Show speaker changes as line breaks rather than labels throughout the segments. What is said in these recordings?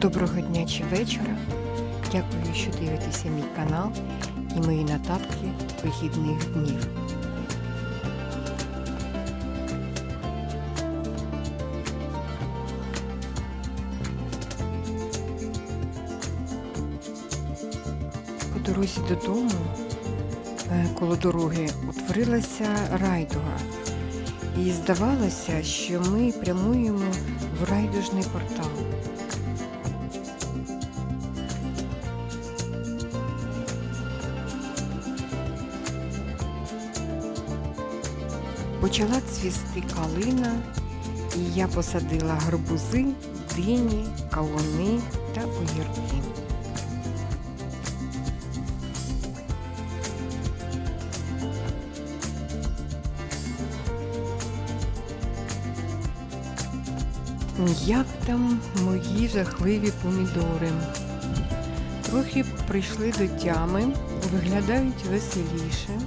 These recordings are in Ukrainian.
Доброго дня чи вечора. Дякую, що дивитеся мій канал і мої нотатки вихідних днів. По дорозі додому е, коло дороги утворилася райдуга. І здавалося, що ми прямуємо в райдужний портал. Почала цвісти калина, і я посадила гарбузи, дині, кавуни та огірки. Як там мої жахливі помідори? Трохи прийшли до тями, виглядають веселіше.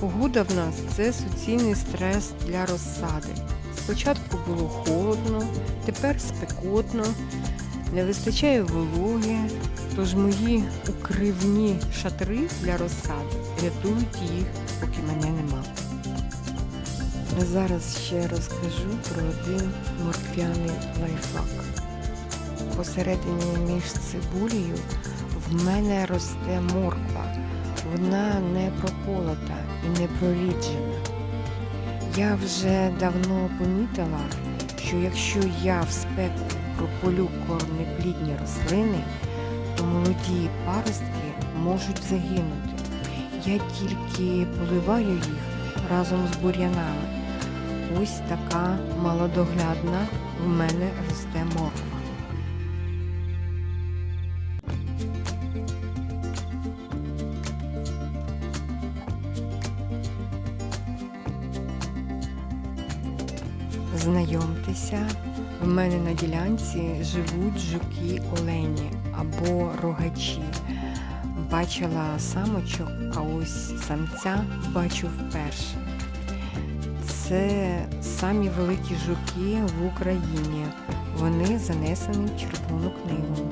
Погода в нас це суцільний стрес для розсади. Спочатку було холодно, тепер спекотно, не вистачає вологи, тож мої укривні шатри для розсади рятують їх, поки мене нема. А Зараз ще розкажу про один морквяний лайфхак. Посередині між цибулею в мене росте морква. Вона не прополота і не проріджена. Я вже давно помітила, що якщо я в спеку прополю корнеплідні рослини, то молоді паростки можуть загинути. Я тільки поливаю їх разом з бур'янами. Ось така малодоглядна в мене росте морква. Знайомтеся, в мене на ділянці живуть жуки олені або рогачі. Бачила самочок, а ось самця бачу вперше. Це самі великі жуки в Україні. Вони занесені в Червону книгу.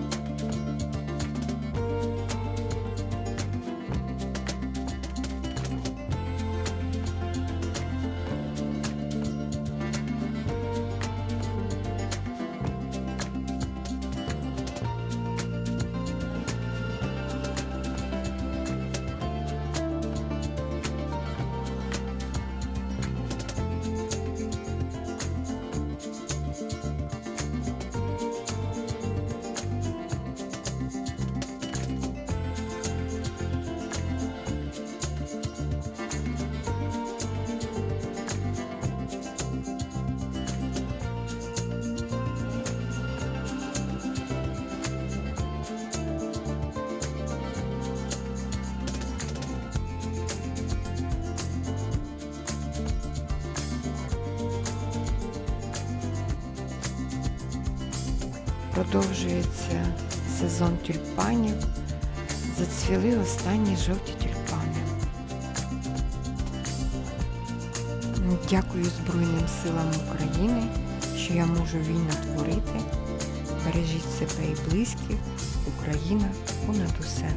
Продовжується сезон тюльпанів. Зацвіли останні жовті тюльпани. Дякую Збройним силам України, що я можу вільно творити. Бережіть себе і близьких. Україна понад усе.